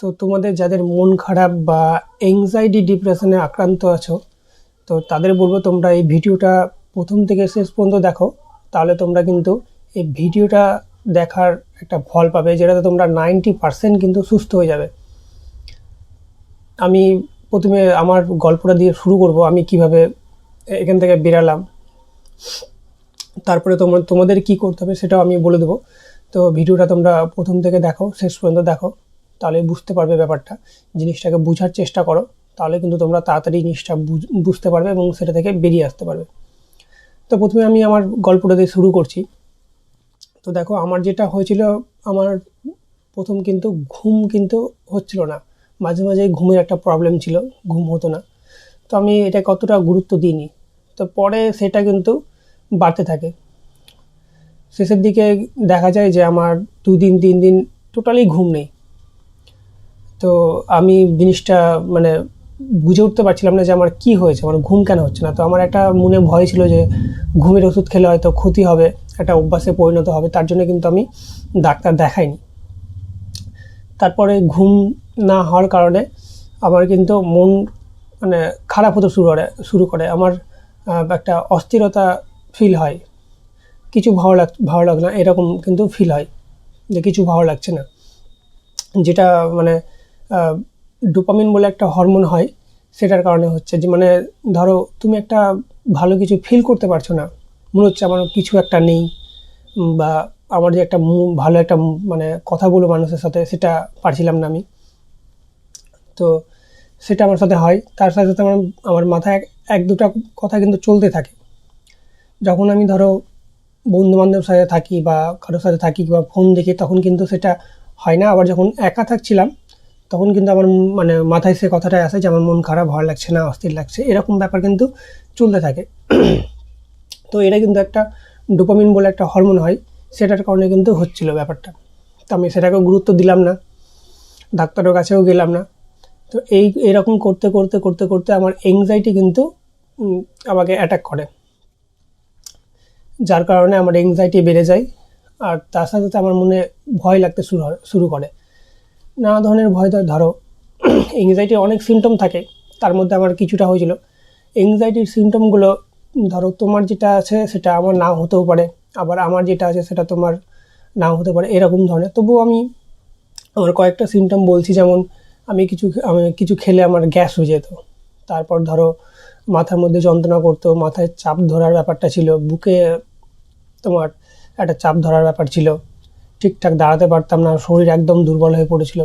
তো তোমাদের যাদের মন খারাপ বা এংজাইটি ডিপ্রেশনে আক্রান্ত আছো, তো তাদের বলব তোমরা এই ভিডিওটা প্রথম থেকে শেষ পর্যন্ত দেখো। তাহলে তোমরা কিন্তু এই ভিডিওটা দেখার একটা ফল পাবে যেটাতে তোমরা নাইনটি পারসেন্ট কিন্তু সুস্থ হয়ে যাবে। আমি প্রথমে আমার গল্পটা দিয়ে শুরু করব, আমি কীভাবে এখান থেকে বেরালাম। তারপরে তোমার তোমাদের কি করতে হবে সেটাও আমি বলে দেবো। তো ভিডিওটা তোমরা প্রথম থেকে দেখো, শেষ পর্যন্ত দেখো। তাহলে বুঝতে পারবে ব্যাপারটা। জিনিসটাকে বোঝার চেষ্টা করো, তাহলে কিন্তু তোমরা তাড়াতাড়ি জিনিসটা বুঝ- বুঝতে পারবে এবং সেটা থেকে বেরিয়ে আসতে পারবে। তো প্রথমে আমি আমার গল্পটা দিয়ে শুরু করছি। তো দেখো, আমার যেটা হয়েছিল, আমার প্রথম কিন্তু ঘুম কিন্তু হচ্ছিল না। মাঝে মাঝে ঘুমের একটা প্রবলেম ছিল, ঘুম হতো না। তো আমি এটা কতটা গুরুত্ব দিইনি। তো পরে সেটা কিন্তু বাড়তে থাকে। শেষের দিকে দেখা যায় যে আমার দুই দিন তিন দিন টোটালি ঘুম নেই। তো আমি জিনিসটা মানে বুঝে উঠতে পারছিলাম না যে আমার কি হয়েছে, আমার ঘুম কেন হচ্ছে না। তো আমার একটা মনে ভয় ছিল যে ঘুমের ওষুধ খেলে হয়তো ক্ষতি হবে, একটা অভ্যাসে পরিণত হবে, তার জন্য কিন্তু আমি ডাক্তার দেখাইনি। তারপরে ঘুম না হওয়ার কারণে আমার কিন্তু মন মানে খারাপ হতে শুরু করে শুরু করে। আমার একটা অস্থিরতা ফিল হয়। কিছু ভালো লাগ, ভালো লাগে না, এরকম কিন্তু ফিল হয় যে কিছু ভালো লাগছে না। যেটা মানে ডোপামিন বলে একটা হরমোন হয়, সেটার কারণে হচ্ছে যে মানে ধরো তুমি একটা ভালো কিছু ফিল করতে পারছ না, মনে হচ্ছে আমার কিছু একটা নেই বা আমার যে একটা ভালো একটা মানে কথা বলো মানুষের সাথে, সেটা পারছিলাম না আমি। তো সেটা আমার সাথে হয়, তার সাথে সাথে আমার আমার মাথায় এক- দুটা কথা কিন্তু চলতে থাকে। যখন আমি ধরো বন্ধু বান্ধবের সাথে থাকি বা কারোর সাথে থাকি বা ফোন দেখি, তখন কিন্তু সেটা হয় না। আবার যখন একা থাকছিলাম তখন কিন্তু আমার মানে মাথায় সে কথাটাই আসে যে আমার মন খারাপ, ভালো লাগছে না, অস্থির লাগছে। এরকম ব্যাপার কিন্তু চলতে থাকে। তো এটা কিন্তু একটা ডোপামিন বলে একটা হরমোন হয়, সেটার কারণে কিন্তু হচ্ছিল ব্যাপারটা। তো আমি সেটাকে গুরুত্ব দিলাম না, ডাক্তারের কাছেও গেলাম না। তো এই, এরকম করতে করতে করতে করতে আমার এংজাইটি কিন্তু আমাকে অ্যাটাক করে। যার কারণে আমার এংজাইটি বেড়ে যায়, আর তার সাথে সাথে আমার মনে ভয় লাগতে শুরু শুরু করে। নানা ধরনের ভয় ধরো। এংজাইটির অনেক সিমটম থাকে। তার মধ্যে আমার কিছুটা হয়েছিল। এংজাইটির সিমটমগুলো ধরো তোমার যেটা আছে সেটা আমার নাও হতেও পারে। আবার আমার যেটা আছে সেটা তোমার নাও হতে পারে, এরকম ধরনের। তবুও আমি আমার কয়েকটা সিমটম বলছি, যেমন আমি কিছু আমি কিছু খেলে আমার গ্যাস হয়ে যেত। তারপর ধরো মাথার মধ্যে যন্ত্রণা করতো, মাথায় চাপ ধরার ব্যাপারটা ছিল, বুকে তোমার একটা চাপ ধরার ব্যাপার ছিল। ঠিকঠাক দাঁড়াতে পারতাম না, শরীর একদম দুর্বল হয়ে পড়েছিল।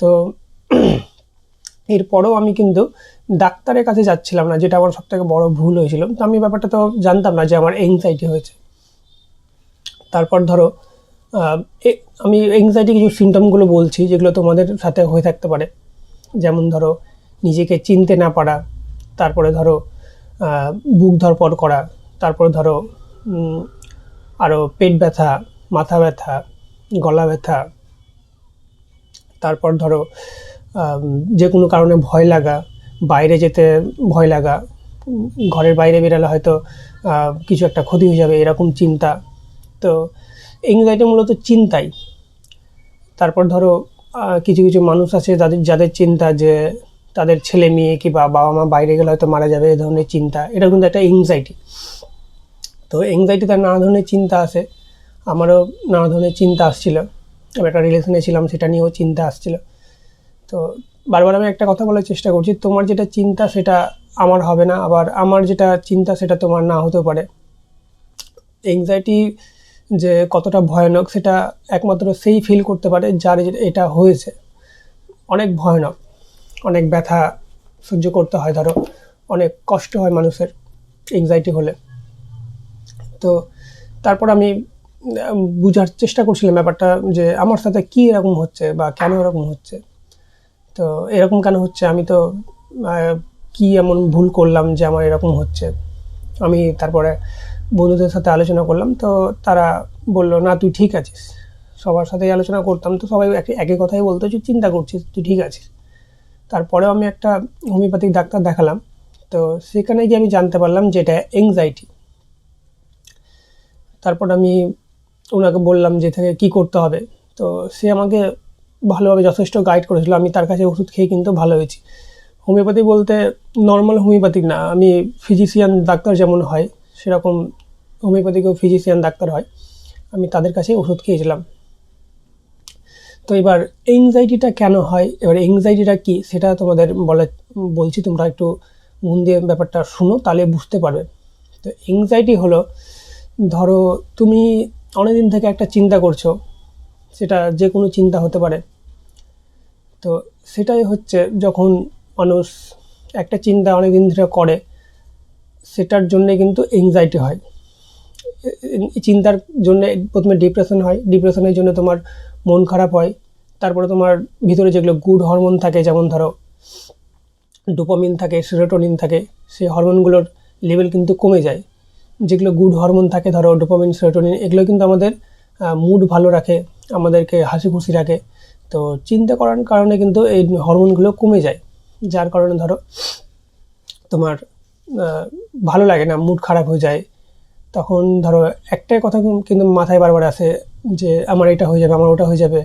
তো এরপরেও আমি কিন্তু ডাক্তারের কাছে যাচ্ছিলাম না, যেটা আমার সবথেকে বড় ভুল হয়েছিল। তো আমি ব্যাপারটা তো জানতাম না যে আমার এংজাইটি হয়েছে। তারপর ধরো আমি এংজাইটি কিছু সিমটমগুলো বলছি, যেগুলো তোমাদের সাথে হয়ে থাকতে পারে। যেমন ধরো, নিজেকে চিনতে না পারা, তারপরে ধরো বুক ধরপড় করা, তারপরে ধরো আরও পেট ব্যথা মাথা ব্যথা, গলা ব্যথা, তারপর ধরো যে কোনো কারণে ভয় লাগা, বাইরে যেতে ভয় লাগা, ঘরের বাইরে বেরালে হয়তো কিছু একটা ক্ষতি হয়ে যাবে, এরকম চিন্তা। তো এংজাইটি মূলত চিন্তাই। তারপর ধরো কিছু কিছু মানুষ আছে যাদের যাদের চিন্তা যে তাদের ছেলে মেয়ে কি বা বাবা মা বাইরে গেলে হয়তো মারা যাবে এই ধরনের চিন্তা। এটা কিন্তু একটা এংজাইটি তো এংজাইটিতে নানা ধরনের চিন্তা আসে আমারও নানা ধরনের চিন্তা আসছিল। আমি একটা রিলেশনে ছিলাম, সেটা নিয়েও চিন্তা আসছিল। তো বারবার আমি একটা কথা বলার চেষ্টা করছি, তোমার যেটা চিন্তা সেটা আমার হবে না, আবার আমার যেটা চিন্তা সেটা তোমার না হতে পারে। এংজাইটি যে কতটা ভয়ানক, সেটা একমাত্র সেই ফিল করতে পারে যার এটা হয়েছে। অনেক ভয়ানক, অনেক ব্যথা সহ্য করতে হয়, ধরো। অনেক কষ্ট হয় মানুষের এংজাইটি হলে। তো তারপর আমি বুঝার চেষ্টা করছিলাম ব্যাপারটা যে আমার সাথে কি এরকম হচ্ছে বা কেন এরকম হচ্ছে। তো এরকম কেন হচ্ছে? আমি তো কি এমন ভুল করলাম যে আমার এরকম হচ্ছে? আমি তারপরে বন্ধুদের সাথে আলোচনা করলাম, তো তারা বলল, না, তুই ঠিক আছিস। সবার সাথেই আলোচনা করতাম, তো সবাই একই কথাই বলতো যে, চিন্তা করছিস, তুই ঠিক আছিস? তারপরেও আমি একটা হোমিওপ্যাথিক ডাক্তার দেখালাম, তো সেখানে গিয়ে আমি জানতে পারলাম যে এটা এংজাইটি তারপর আমি ওনাকে বললাম যে থেকে কী করতে হবে। তো সে আমাকে ভালোভাবে যথেষ্ট গাইড করেছিল। আমি তার কাছে ওষুধ খেয়ে কিন্তু ভালো হয়েছি। হোমিওপ্যাথি বলতে নর্মাল হোমিওপ্যাথিক না, আমি ফিজিশিয়ান ডাক্তার যেমন হয়, সেরকম হোমিওপ্যাথিকেও ফিজিশিয়ান ডাক্তার হয়। আমি তাদের কাছে ওষুধ খেয়েছিলাম। তো এবার এংজাইটিটা কেন হয়, এবার এংজাইটিটা কি, সেটা তোমাদের বলে, বলছি, তোমরা একটু মন দিয়ে ব্যাপারটা শুনো, তাহলে বুঝতে পারবে। তো এংজাইটি হলো, ধরো তুমি অনেকদিন থেকে একটা চিন্তা করছ, সেটা যে কোনো চিন্তা হতে পারে। তো সেটাই হচ্ছে যখন মানুষ একটা চিন্তা অনেক দিন ধরে করে, সেটার জন্যে কিন্তু এংজাইটি হয়। চিন্তার জন্য প্রথমে ডিপ্রেশন হয়। ডিপ্রেশনের জন্য তোমার মন খারাপ হয়। তারপরে তোমার ভিতরে যেগুলো গুড হরমোন থাকে, যেমন ধরো ডোপামিন থাকে সেরোটোনিন থাকে, সেই হরমোনগুলোর লেভেল কিন্তু কমে যায়। যেগুলো গুড হরমোন থাকে, ধরো ডোপামিন সেরোটোনিন এগুলো কিন্তু আমাদের মুড ভালো রাখে, আমাদেরকে হাসি খুশি রাখে। তো চিন্তা করার কারণে কিন্তু এই হরমোনগুলো কমে যায়। যার কারণে ধরো, তোমার ভালো লাগে না মুড খারাপ হয়ে যায়। তখন ধরো একটাই কথা কিন্তু মাথায় বারবার আসে যে, আমার এটা হয়ে যাবে, আমার ওটা হয়ে যাবে।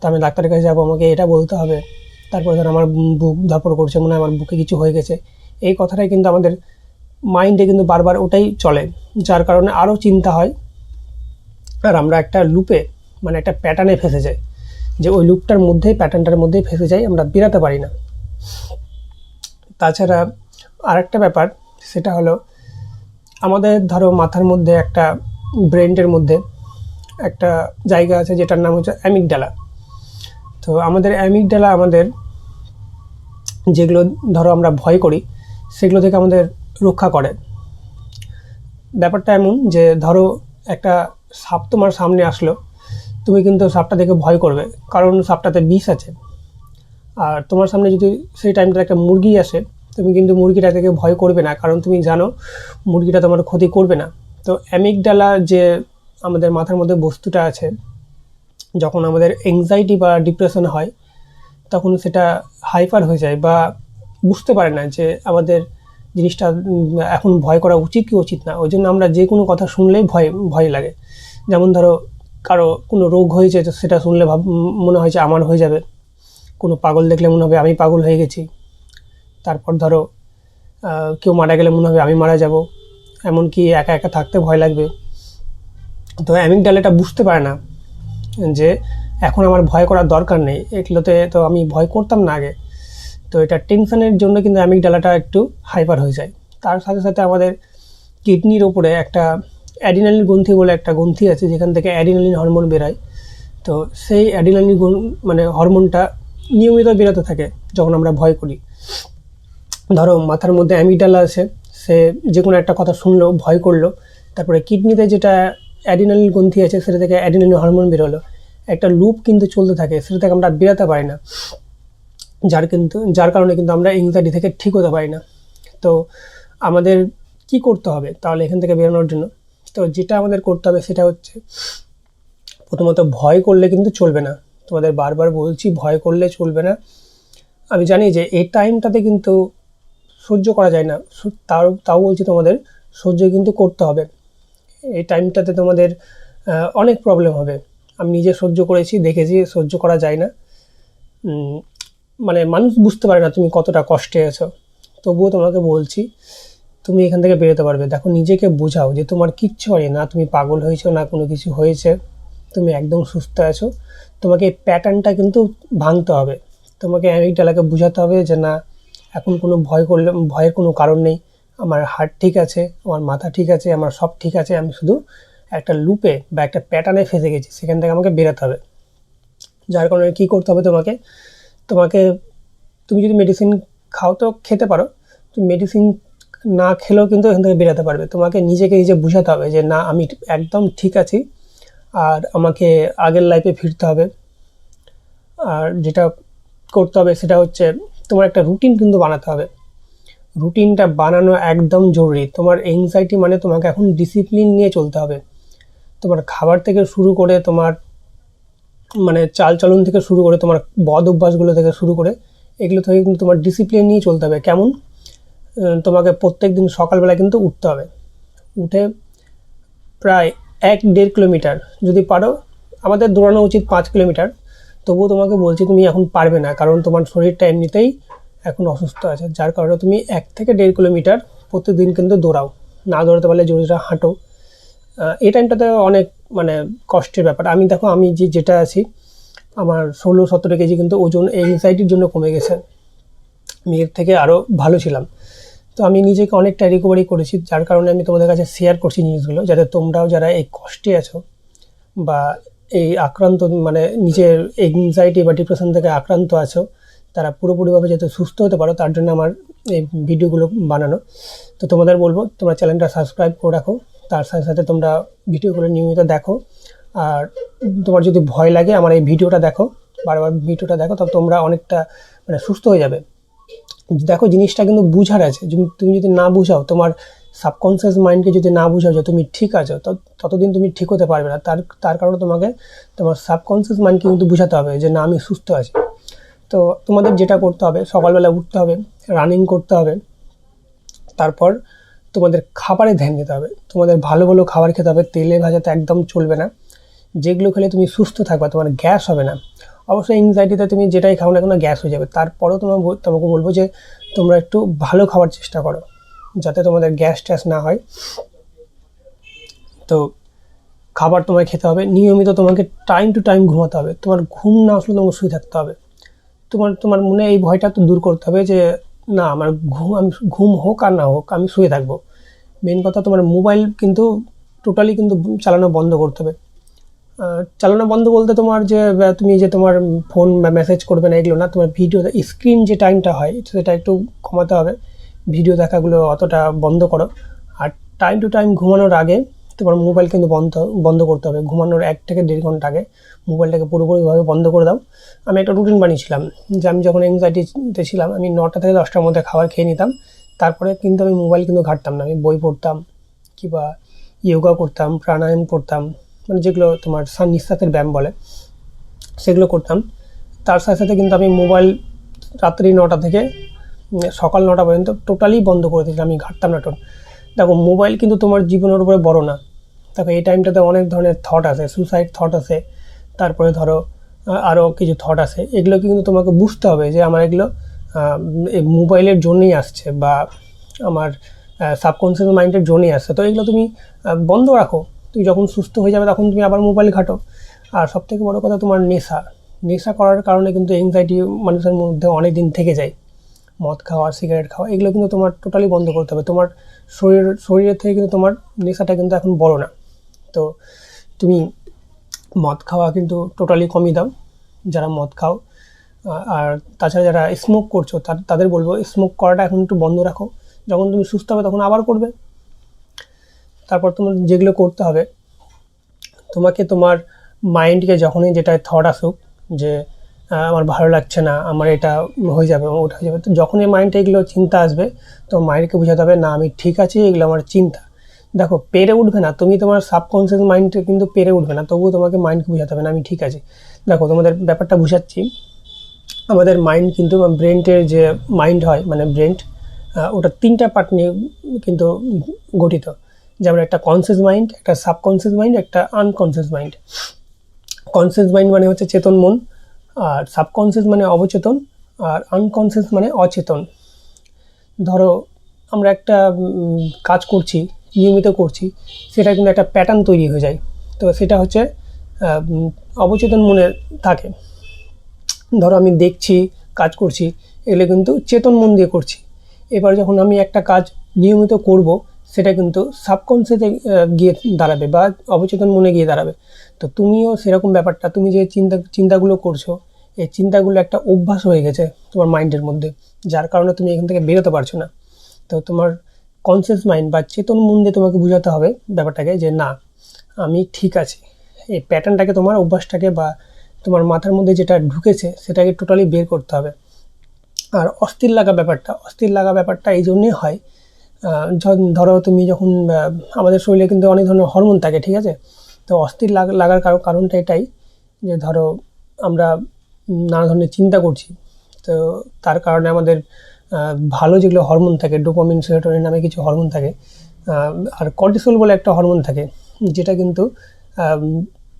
তো আমি ডাক্তারের কাছে যাব, আমাকে এটা বলতে হবে। তারপরে ধরো আমার বুক ধরপড় করছে, মনে হয় আমার বুকে কিছু হয়ে গেছে। এই কথাটাই কিন্তু আমাদের মাইন্ডে কিন্তু বারবার ওটাই চলে, যার কারণে আরও চিন্তা হয়। আর আমরা একটা লুপে মানে একটা প্যাটার্নে ফেসে যাই। যে ওই লুপটার মধ্যেই প্যাটার্নটার মধ্যেই ফেসে যাই, আমরা বেরাতে পারি না। তাছাড়া আরেকটা ব্যাপার, সেটা হলো আমাদের ধরো মাথার মধ্যে একটা ব্রেনটের মধ্যে একটা জায়গা আছে, যেটার নাম হচ্ছে অ্যামিকডালা তো আমাদের অ্যামিকডালা আমাদের যেগুলো ধরো আমরা ভয় করি, সেগুলো থেকে আমাদের রক্ষা করে। ব্যাপারটা এমন যে, ধরো একটা সাপ তোমার সামনে আসলো, তুমি কিন্তু সাপটা দেখে ভয় করবে, কারণ সাপটাতে বিষ আছে। আর তোমার সামনে যদি সেই টাইমটা একটা মুরগি আসে, তুমি কিন্তু মুরগিটা থেকে ভয় করবে না, কারণ তুমি জানো মুরগিটা তোমার ক্ষতি করবে না। তো অ্যামিকডালা যে আমাদের মাথার মধ্যে বস্তুটা আছে, যখন আমাদের এংজাইটি বা ডিপ্রেশন হয়, তখন সেটা হাইপার হয়ে যায় বা বুঝতে পারে না যে আমাদের জিনিসটা এখন ভয় করা উচিত কি উচিত না। ওই জন্য আমরা যে কোনো কথা শুনলেই ভয় ভয় লাগে। যেমন ধরো, কারও কোনো রোগ হয়েছে তো সেটা শুনলে ভাব, মনে হয় যে আমার হয়ে যাবে। কোনো পাগল দেখলে মনে হবে আমি পাগল হয়ে গেছি। তারপর ধরো কেউ মারা গেলে মনে হবে আমি মারা যাব। এমনকি একা একা থাকতে ভয় লাগবে। তো অ্যামিকডাল এটা বুঝতে পারে না যে এখন আমার ভয় করার দরকার নেই। এগুলোতে তো আমি ভয় করতাম না আগে। তো এটা টেনশনের জন্য কিন্তু অ্যামিকডালাটা একটু হাইপার হয়ে যায়। তার সাথে সাথে আমাদের কিডনির ওপরে একটা অ্যাডিনালিন গ্রন্থি বলে একটা গ্রন্থি আছে, যেখান থেকে অ্যাডিনালিন হরমোন বেরোয়। তো সেই অ্যাডিনালিন মানে হরমোনটা নিয়মিত বেরোতে থাকে যখন আমরা ভয় করি। ধরো মাথার মধ্যে অ্যামিডালা আছে, সে যে কোনো একটা কথা শুনলো, ভয় করল, তারপরে কিডনিতে যেটা অ্যাডিনালিন গ্রন্থি আছে, সেটা থেকে অ্যাডিনালিন হরমোন বেরোলো। একটা লুপ কিন্তু চলতে থাকে, সেটা থেকে আমরা বেরোতে পারি না। যার কিন্তু, যার কারণে কিন্তু আমরা এংজাইটি থেকে ঠিক হতে পারি না। তো আমাদের কি করতে হবে? তাহলে এখান থেকে বেরোনোর জন্য। তো যেটা আমাদের করতে হবে সেটা হচ্ছে, প্রথমত ভয় করলে কিন্তু চলবে না। তোমাদের বারবার বলছি, ভয় করলে চলবে না। আমি জানি যে এই টাইমটাতে কিন্তু সহ্য করা যায় না। তাও তাও বলছি তোমাদের, সহ্য কিন্তু করতে হবে। এই টাইমটাতে তোমাদের অনেক প্রবলেম হবে। আমি নিজে সহ্য করেছি, দেখেছি, সহ্য করা যায় না। মানে মানুষ বুঝতে পারে না তুমি কতটা কষ্টে আছো। তবুও তোমাকে বলছি, তুমি এখান থেকে বেরোতে পারবে। দেখো, নিজেকে বোঝাও যে তোমার কিচ্ছু হয় না, তুমি পাগল হয়েছো না কোনো কিছু হয়েছে, তুমি একদম সুস্থ আছো। তোমাকে এই প্যাটার্নটা কিন্তু ভাঙতে হবে। তোমাকে অ্যামিকডালাকে বোঝাতে হবে যে না, এখন কোনো ভয় করলে, ভয়ের কোনো কারণ নেই। আমার হার্ট ঠিক আছে, আমার মাথা ঠিক আছে, আমার সব ঠিক আছে, আমি শুধু একটা লুপে বা একটা প্যাটার্নে ফেসে গেছি। সেখান থেকে আমাকে বেরোতে হবে। যার কারণে কী করতে হবে তোমাকে? তোমাকে, তুমি যদি মেডিসিন খাও তো খেতে পারো। তুমি মেডিসিন না খেলেও কিন্তু এখান থেকে বেরোতে পারবে। তোমাকে নিজেকে নিজে বুঝাতে হবে যে, না, আমি একদম ঠিক আছি। আর আমাকে আগের লাইফে ফিরতে হবে। আর যেটা করতে হবে সেটা হচ্ছে, তোমার একটা রুটিন কিন্তু বানাতে হবে। রুটিনটা বানানো একদম জরুরি। তোমার এংজাইটি মানে তোমাকে এখন ডিসিপ্লিন নিয়ে চলতে হবে। তোমার খাবার থেকে শুরু করে তোমার মানে চালচলন থেকে শুরু করে তোমার বদ অভ্যাসগুলো থেকে শুরু করে এগুলো থেকে কিন্তু তোমার ডিসিপ্লিন নিয়ে চলতে হবে। কেমন? তোমাকে প্রত্যেক দিন সকালবেলা কিন্তু উঠতে হবে। উঠে প্রায় এক দেড় কিলোমিটার যদি পারো, আমাদের দৌড়ানো উচিত পাঁচ কিলোমিটার। তবুও তোমাকে বলছি তুমি এখন পারবে না, কারণ তোমার শরীরটা এমনিতেই এখন অসুস্থ আছে, যার কারণে তুমি এক থেকে দেড় কিলোমিটার প্রতিদিন কিন্তু দৌড়াও। না দৌড়াতে পারলে জোরে হাঁটো এই টাইমটাতে অনেক মানে কষ্টের ব্যাপার। আমি দেখো, আমি যে যেটা আছি, আমার ষোলো সতেরো কেজি কিন্তু ওজন এনজাইটির জন্য কমে গেছে। আমি এর থেকে আরও ভালো ছিলাম। তো আমি নিজেকে অনেকটা রিকভারি করেছি, যার কারণে আমি তোমাদের কাছে শেয়ার করছি জিনিসগুলো, যাতে তোমরাও যারা এই কষ্টে আছো বা এই আক্রান্ত মানে নিজের এনজাইটি বা ডিপ্রেশন থেকে আক্রান্ত আছো, তারা পুরোপুরিভাবে যাতে সুস্থ হতে পারো, তার জন্য আমার এই ভিডিওগুলো বানানো। তো তোমাদের বলব, তোমরা চ্যানেলটা সাবস্ক্রাইব করে রাখো। তার সাথে সাথে তোমরা ভিডিওগুলো নিয়মিত দেখো। আর তোমার যদি ভয় লাগে, আমার এই ভিডিওটা দেখো, বারবার ভিডিওটা দেখো, তবে তোমরা অনেকটা মানে সুস্থ হয়ে যাবে। দেখো, জিনিসটা কিন্তু বুঝার আছে। তুমি যদি না বুঝাও, তোমার সাবকনসিয়াস মাইন্ডকে যদি না বুঝাও যে তুমি ঠিক আছো ততদিন তুমি ঠিক হতে পারবে না। তার তার কারণে তোমাকে, তোমার সাবকনসিয়াস মাইন্ডকে কিন্তু বুঝাতে হবে যে না, আমি সুস্থ আছি। তো তোমাদের যেটা করতে হবে, সকালবেলা উঠতে হবে রানিং করতে হবে। তারপর তোমাদের খাবারে ধ্যান দিতে হবে। তোমাদের ভালো ভালো খাবার খেতে হবে, তেলে ভাজাতে একদম চলবে না। যেগুলো খেলে তুমি সুস্থ থাকবে, তোমার গ্যাস হবে না। অবশ্যই এংজাইটিতে তুমি যেটাই খাও না কেন, গ্যাস হয়ে যাবে। তারপরেও তোমার তোমাকে বলব যে, তোমরা একটু ভালো খাবার চেষ্টা করো, যাতে তোমাদের গ্যাস ট্যাস না হয়। তো খাবার তোমায় খেতে হবে। নিয়মিত তোমাকে টাইম টু টাইম ঘুমাতে হবে। তোমার ঘুম না আসলে তোমাকে শুয়ে থাকতে হবে। তোমার তোমার মনে এই ভয়টা তো দূর করতে হবে যে, না, আমার ঘুম, আমি ঘুম হোক আর না হোক, আমি শুয়ে থাকব। মেন কথা তোমার মোবাইল কিন্তু টোটালি কিন্তু চালানো বন্ধ করতে হবে। চালানো বন্ধ বলতে তোমার যে তুমি যে তোমার ফোন বা মেসেজ করবে না, এগুলো না, তোমার ভিডিও স্ক্রিন যে টাইমটা হয়, সেটা একটু কমাতে হবে। ভিডিও দেখাগুলো অতটা বন্ধ করো। আর টাইম টু টাইম ঘুমানোর আগে তোমার মোবাইল কিন্তু বন্ধ বন্ধ করতে হবে। ঘুমানোর এক থেকে দেড় ঘণ্টা আগে মোবাইলটাকে পুরোপুরিভাবে বন্ধ করে দাও। আমি একটা রুটিন বানিয়েছিলাম যে আমি যখন এংজাইটিতে ছিলাম, আমি নটা থেকে দশটার মধ্যে খাবার খেয়ে নিতাম। তারপরে কিন্তু আমি মোবাইল কিন্তু ঘাটতাম না। আমি বই পড়তাম, কিংবা ইয়োগা করতাম, প্রাণায়াম করতাম মানে যেগুলো তোমার নিঃশ্বাসের ব্যায়াম বলে, সেগুলো করতাম। তার সাথে সাথে কিন্তু আমি মোবাইল রাত্রি নটা থেকে সকাল নটা পর্যন্ত টোটালি বন্ধ করে দিয়েছিলাম। আমি ঘাটতাম না টোন দেখো, মোবাইল কিন্তু তোমার জীবনের উপরে বড় না। দেখো, এই টাইমটাতে অনেক ধরনের থট আছে সুসাইড থট আছে, তারপরে ধরো আরও কিছু থট আছে। এগুলো কিন্তু তোমাকে বুঝতে হবে যে আমার এগুলো মোবাইলের জন্যই আসছে বা আমার সাবকনসিয়াস মাইন্ডের জন্যই আসছে। তো এগুলো তুমি বন্ধ রাখো। তুমি যখন সুস্থ হয়ে যাবে তখন তুমি আবার মোবাইল ঘাটো। আর সবথেকে বড় কথা তোমার নেশা। নেশা করার কারণে কিন্তু এংজাইটি মানুষের মধ্যে অনেক দিন থেকে যায়। মদ খাওয়া সিগারেট খাওয়া, এগুলো কিন্তু তোমার টোটালি বন্ধ করতে হবে। তোমার শরীর শরীরের থেকে কিন্তু তোমার নেশাটা কিন্তু এখন বড় না। তো তুমি মদ খাওয়া কিন্তু টোটালি কমিয়ে দাও। যারা মদ খাও আর তাছাড়া যারা স্মোক করছ তাদের বলব স্মোক করাটা এখন একটু বন্ধ রাখো। যখন তুমি সুস্থ হবে তখন আবার করবে। তারপর তোমার যেগুলো করতে হবে, তোমাকে তোমার মাইন্ডকে যখনই যেটা থট আসুক যে আমার ভালো লাগছে না, আমার এটা হয়ে যাবে, ওটা হয়ে যাবে, তো যখনই মাইন্ডে এগুলো চিন্তা আসবে, তো মাইন্ডকে বোঝাতে হবে, না, আমি ঠিক আছি, এগুলো আমার চিন্তা। দেখো, পেরে উঠবে না, তুমি তোমার সাবকনসিয়াস মাইন্ডে কিন্তু পেরে উঠবে না, তবুও তোমাকে মাইন্ডকে বোঝাতে হবে, না, আমি ঠিক আছি। দেখো, তোমাদের ব্যাপারটা বুঝাচ্ছি। আমাদের মাইন্ড কিন্তু ব্রেনটের যে মাইন্ড হয় মানে ব্রেন ওটা তিনটা পার্ট নিয়ে কিন্তু গঠিত। যেমন একটা কনসিয়াস মাইন্ড একটা সাবকনসিয়াস মাইন্ড একটা আনকনসিয়াস মাইন্ড কনসিয়াস মাইন্ড মানে হচ্ছে চেতন মন, আর সাবকনসিয়াস মানে অবচেতন, আর আনকনসিয়াস মানে অচেতন। ধরো, আমরা একটা কাজ করছি, নিয়মিত করছি, সেটা কিন্তু একটা প্যাটার্ন তৈরি হয়ে যায়। তো সেটা হচ্ছে অবচেতন মনে থাকে। ধরো আমি দেখছি, কাজ করছি, এগুলো কিন্তু চেতন মন দিয়ে করছি। এবার যখন আমি একটা কাজ নিয়মিত করব, সেটা কিন্তু সাবকনসিয়াসে গিয়ে দাঁড়াবে বা অবচেতন মনে গিয়ে দাঁড়াবে। তো তুমিও সেরকম ব্যাপারটা, তুমি যে চিন্তা, চিন্তাগুলো করছ, এই চিন্তাগুলো একটা অভ্যাস হয়ে গেছে তোমার মাইন্ডের মধ্যে, যার কারণে তুমি এখান থেকে বেরোতে পারছ না। তো তোমার কনসিয়াস মাইন্ড বা চেতন মন দিয়ে তোমাকে বোঝাতে হবে ব্যাপারটাকে যে, না, আমি ঠিক আছি। এই প্যাটার্নটাকে তোমার অভ্যাসটাকে বা তোমার মাথার মধ্যে যেটা ঢুকেছে, সেটাকে টোটালি বের করতে হবে। আর অস্থির লাগা ব্যাপারটা, অস্থির লাগা ব্যাপারটা এই জন্যই হয়। ধরো তুমি যখন আমাদের শরীরে কিন্তু অনেক ধরনের হরমোন থাকে, ঠিক আছে? তো অস্থির লাগ- লাগার কারণ, কারণটা এটাই যে ধরো আমরা নানা ধরনের চিন্তা করছি। তো তার কারণে আমাদের ভালো যেগুলো হরমোন থাকে ডোপামিন সেরোটোনিন নামে কিছু হরমোন থাকে আর কর্টিসল বলে একটা হরমোন থাকে, যেটা কিন্তু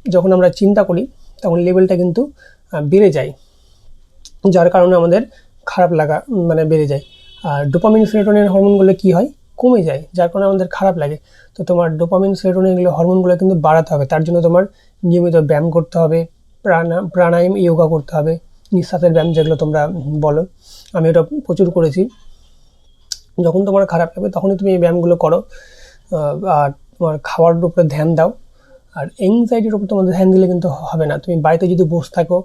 যখন আমরা চিন্তা করি তখন লেভেলটা কিন্তু বেড়ে যায়। যার কারণে আমাদের খারাপ লাগা মানে বেড়ে যায়। আর ডোপামিন সেরোটোনিন হরমোনগুলো কি হয়? কমে যায়, যার কারণে আমাদের খারাপ লাগে। তো তোমার ডোপামিন সেরোটোনিন এগুলো হরমোনগুলো কিন্তু বাড়াতে হবে। তার জন্য তোমার নিয়মিত ব্যায়াম করতে হবে, প্রাণা, প্রাণায়াম যোগা করতে হবে, নিঃশ্বাসের ব্যায়াম যেগুলো তোমরা বলো। আমি ওটা প্রচুর করেছি। যখন তোমার খারাপ লাগবে তখনই তুমি এই ব্যায়ামগুলো করো। আর তোমার খাওয়ার উপরে ধ্যান দাও। আর এংজাইটির উপর তোমাদের ধ্যান দিলে কিন্তু হবে না। তুমি বাড়িতে যদি বসে থাকো,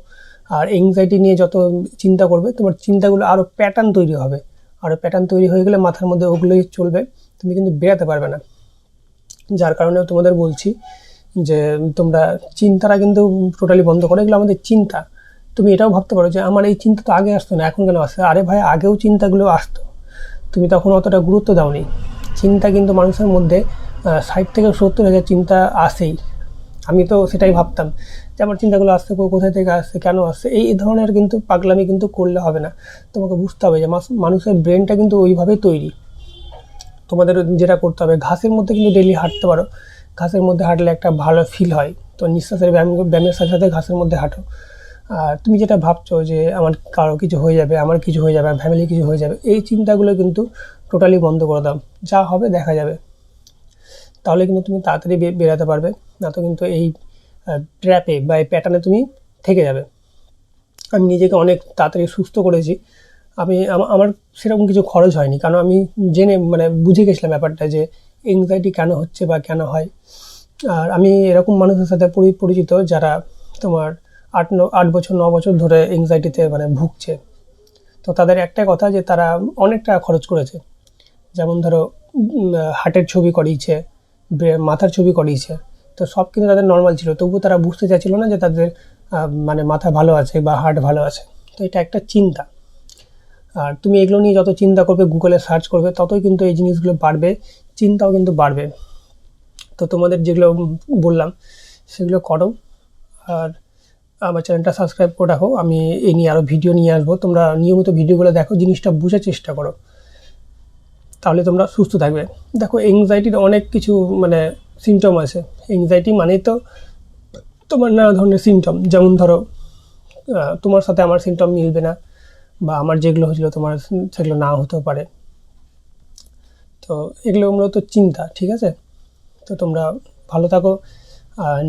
আর এংজাইটি নিয়ে যত চিন্তা করবে, তোমার চিন্তাগুলো আরও প্যাটার্ন তৈরি হবে। আরও প্যাটার্ন তৈরি হয়ে গেলে মাথার মধ্যে ওগুলোই চলবে, তুমি কিন্তু বেরাতে পারবে না। যার কারণে তোমাদের বলছি যে, তোমরা চিন্তাটা কিন্তু টোটালি বন্ধ করো। এগুলো আমাদের চিন্তা। তুমি এটাও ভাবতে পারো যে, আমার এই চিন্তা তো আগে আসতো না, এখন কেন আসছে আরে ভাই, আগেও চিন্তাগুলো আসতো। তুমি তখন অতটা গুরুত্ব দাওনি। চিন্তা কিন্তু মানুষের মধ্যে ষাট থেকে সত্তর হাজার চিন্তা আসেই। আমি তো সেটাই ভাবতাম যে আমার চিন্তাগুলো আসছে কোথায় থেকে আসছে, কেন আসছে, এই ধরনের কিন্তু পাগলামি কিন্তু করলে হবে না। তোমাকে বুঝতে হবে যে মানুষের ব্রেনটা কিন্তু ওইভাবেই তৈরি। তোমাদের যেটা করতে হবে, ঘাসের মধ্যে কিন্তু ডেলি হাঁটতে পারো। ঘাসের মধ্যে হাঁটলে একটা ভালো ফিল হয়। তো নিঃশ্বাসের ব্যায়াম ব্যায়ামের সাথে সাথে ঘাসের মধ্যে হাঁটো। আর তুমি যেটা ভাবছ যে আমার কারও কিছু হয়ে যাবে, আমার কিছু হয়ে যাবে ফ্যামিলি কিছু হয়ে যাবে, এই চিন্তাগুলো কিন্তু টোটালি বন্ধ করে দাও। যা হবে দেখা যাবে। তাহলে কিন্তু তুমি তাড়াতাড়ি বেরাতে পারবে, না তো কিন্তু এই ট্র্যাপে বা এই প্যাটার্নে তুমি থেকে যাবে। আমি নিজেকে অনেক তাড়াতাড়ি সুস্থ করেছি। আমি আমার সেরকম কিছু খরচ হয়নি, কারণ আমি জেনে মানে বুঝে গেছিলাম ব্যাপারটা যে এংজাইটি কেন হচ্ছে বা কেন হয়। আর আমি এরকম মানুষের সাথে পরি- পরিচিত যারা তোমার আট ন আট বছর, ন বছর ধরে এংজাইটিতে মানে ভুগছে। তো তাদের একটাই কথা যে তারা অনেক টাকা খরচ করেছে। যেমন ধরো হার্টের ছবি করিয়েছে মাথার ছবি করিয়েছে। তো সব কিন্তু তাদের নর্মাল ছিল। তবুও তারা বুঝতে চাইছিল না যে তাদের মানে মাথা ভালো আছে বা হার্ট ভালো আছে। তো এটা একটা চিন্তা। আর তুমি এগুলো নিয়ে যত চিন্তা করবে গুগলে সার্চ করবে, ততই কিন্তু এই জিনিসগুলো বাড়বে, চিন্তাও কিন্তু বাড়বে। তো তোমাদের যেগুলো বললাম, সেগুলো করো। আর আমার চ্যানেলটা সাবস্ক্রাইব করে রাখো। আমি এই নিয়ে আরও ভিডিও নিয়ে আসব। তোমরা নিয়মিত ভিডিওগুলো দেখো, জিনিসটা বোঝার চেষ্টা করো। তাহলে তোমরা সুস্থ থাকবে। দেখো এংজাইটির অনেক কিছু মানে সিমটম আছে। এংজাইটি মানেই তো তোমার নানা ধরনের সিমটম যেমন ধরো তোমার সাথে আমার সিমটম মিলবে না বা আমার যেগুলো হয়েছিল তোমার, সেগুলো না হতেও পারে। তো এগুলো মূলত চিন্তা, ঠিক আছে? তো তোমরা ভালো থাকো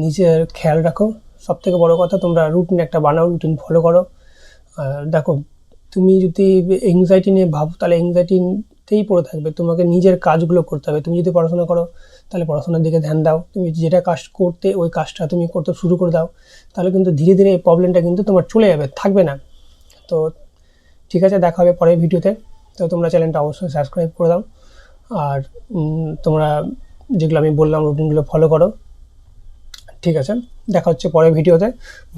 নিজের খেয়াল রাখো। সব থেকে বড়ো কথা, তোমরা রুটিন একটা বানাও রুটিন ফলো করো। দেখো, তুমি যদি এংজাইটি নিয়ে ভাবো, তাহলে এংজাইটিতেই পড়ে থাকবে। তোমাকে নিজের কাজগুলো করতে হবে। তুমি যদি পড়াশোনা করো, তাহলে পড়াশোনার দিকে ধ্যান দাও। তুমি যেটা কাজ করতে, ওই কাজটা তুমি করতে শুরু করে দাও, তাহলে কিন্তু ধীরে ধীরে এই প্রবলেমটা কিন্তু তোমার চলে যাবে, থাকবে না। তো ঠিক আছে, দেখা হবে পরের ভিডিওতে তো তোমরা চ্যানেলটা অবশ্যই সাবস্ক্রাইব করে দাও। আর তোমরা যেগুলো আমি বললাম রুটিনগুলো ফলো করো। ঠিক আছে, দেখা হচ্ছে পরের ভিডিওতে